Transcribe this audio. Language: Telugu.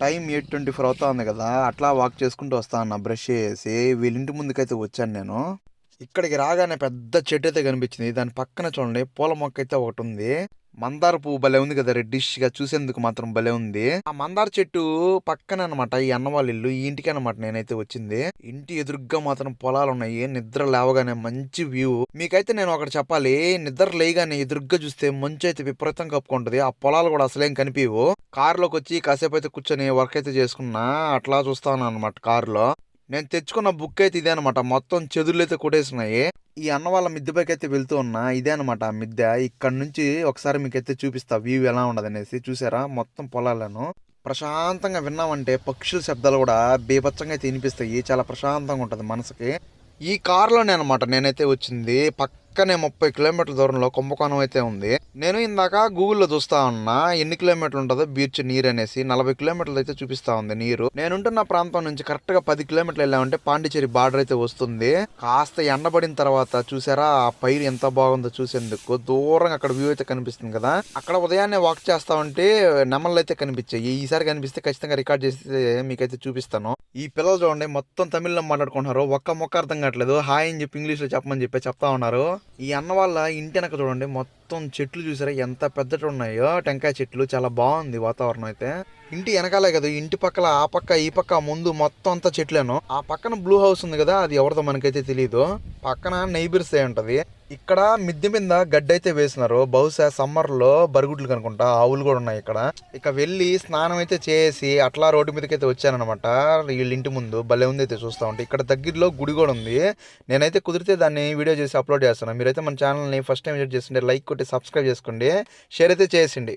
టైం ఎయిట్ ట్వంటీ ఫోర్ అవుతా ఉంది కదా అట్లా వాక్ చేసుకుంటూ వస్తా అన్న బ్రష్ చేసి వీళ్ళింటి ముందుకైతే వచ్చాను నేను. ఇక్కడికి రాగానే పెద్ద చెట్టు అయితే కనిపించింది. దాని పక్కన చూడండి పూల మొక్క అయితే ఒకటి ఉంది మందార పువ్వు భలే ఉంది కదా రెడ్డిష్గా చూసేందుకు మాత్రం భలే ఉంది. ఆ మందార చెట్టు పక్కన అనమాట ఈ అన్న వాళ్ళ ఇల్లు ఈ ఇంటికి అనమాట నేనైతే వచ్చింది. ఇంటి ఎదురుగ్గా మాత్రం పొలాలు ఉన్నాయి నిద్ర లేవగానే మంచి వ్యూ మీకైతే నేను ఒకటి చెప్పాలి నిద్ర లేయగానే ఎదురుగ్గా చూస్తే మంచు అయితే విపరీతం కప్పుకుంటది. ఆ పొలాలు కూడా అసలేం కనిపించవు కారులోకి వచ్చి కాసేపు అయితే కూర్చొని వర్క్ అయితే చేసుకున్నా అట్లా చూస్తాను అనమాట కారులో. నేను తెచ్చుకున్న బుక్ అయితే ఇదే అనమాట మొత్తం చెదురులు అయితే కొట్టేసినాయి. ఈ అన్న వాళ్ళ మిద్దె పైకి అయితే వెళ్తూ ఉన్నా ఇదే అనమాట మిద్దె. ఇక్కడ నుంచి ఒకసారి మీకైతే చూపిస్తా వ్యూ ఎలా ఉండదు అనేసి. చూసారా? మొత్తం పొలాలను ప్రశాంతంగా విన్నామంటే పక్షుల శబ్దాలు కూడా బీభత్సంగా అయితే వినిపిస్తాయి. చాలా ప్రశాంతంగా ఉంటుంది మనసుకి. ఈ కారులోనే అనమాట నేనైతే వచ్చింది. పక్క పక్కనే ముప్పై కిలోమీటర్ల దూరంలో కుంభకోణం అయితే ఉంది. నేను ఇందాక గూగుల్లో చూస్తా ఉన్నా ఎన్ని కిలోమీటర్లు ఉంటుందో బీచ్ నీరు అనేసి నలభై కిలోమీటర్లు అయితే చూపిస్తా ఉంది నీరు. నేనుంటున్న ప్రాంతం నుంచి కరెక్ట్గా పది కిలోమీటర్లు వెళ్ళామంటే పాండిచేరి బార్డర్ అయితే వస్తుంది. కాస్త ఎండబడిన తర్వాత చూసారా ఆ పైరు ఎంత బాగుందో చూసేందుకు దూరంగా అక్కడ వ్యూ అయితే కనిపిస్తుంది కదా. అక్కడ ఉదయాన్నే వాక్ చేస్తా ఉంటే నెమళ్ళు అయితే కనిపించాయి. ఈసారి కనిపిస్తే ఖచ్చితంగా రికార్డ్ చేస్తే మీకైతే చూపిస్తాను. ఈ పిల్లలు చూడండి మొత్తం తమిళ్ళో మాట్లాడుకుంటున్నారు. ఒక్క మొక్క అర్థం కావట్లేదు. హాయ్ అని చెప్పి ఇంగ్లీష్లో చెప్పమని చెప్పి చెప్తా ఉన్నారు. ఈ అన్న వాళ్ళ ఇంటి వెనక చూడండి మొత్తం చెట్లు చూసారా? ఎంత పెద్దటి ఉన్నాయో టెంకాయ చెట్లు చాలా బాగుంది వాతావరణం అయితే. ఇంటి వెనకాలే కదా ఇంటి పక్కల ఆ పక్క ఈ పక్క ముందు మొత్తం అంతా చెట్లేను. ఆ పక్కన బ్లూ హౌస్ ఉంది కదా అది ఎవరిదో మనకైతే తెలియదు పక్కన నైబర్స్ ఏ ఉంటది. ఇక్కడ మిద్దె మీద గడ్డ అయితే వేసినారు బహుశా సమ్మర్లో బరుగుడ్లు కనుకుంటా ఆవులు కూడా ఉన్నాయి ఇక్కడ. ఇక వెళ్ళి స్నానం అయితే చేసి అట్లా రోడ్డు మీదకి అయితే వచ్చానమాట వీళ్ళ ఇంటి ముందు భలే ఉంది అయితే చూస్తా ఉంటే. ఇక్కడ దగ్గరలో గుడి కూడా ఉంది. నేనైతే కుదిరితే దాన్ని వీడియో చేసి అప్లోడ్ చేస్తాను. మీరైతే మన ఛానల్ని ఫస్ట్ టైం విజిట్ చేస్తుంటే లైక్ కొట్టి సబ్స్క్రైబ్ చేసుకోండి. షేర్ అయితే చేసిండి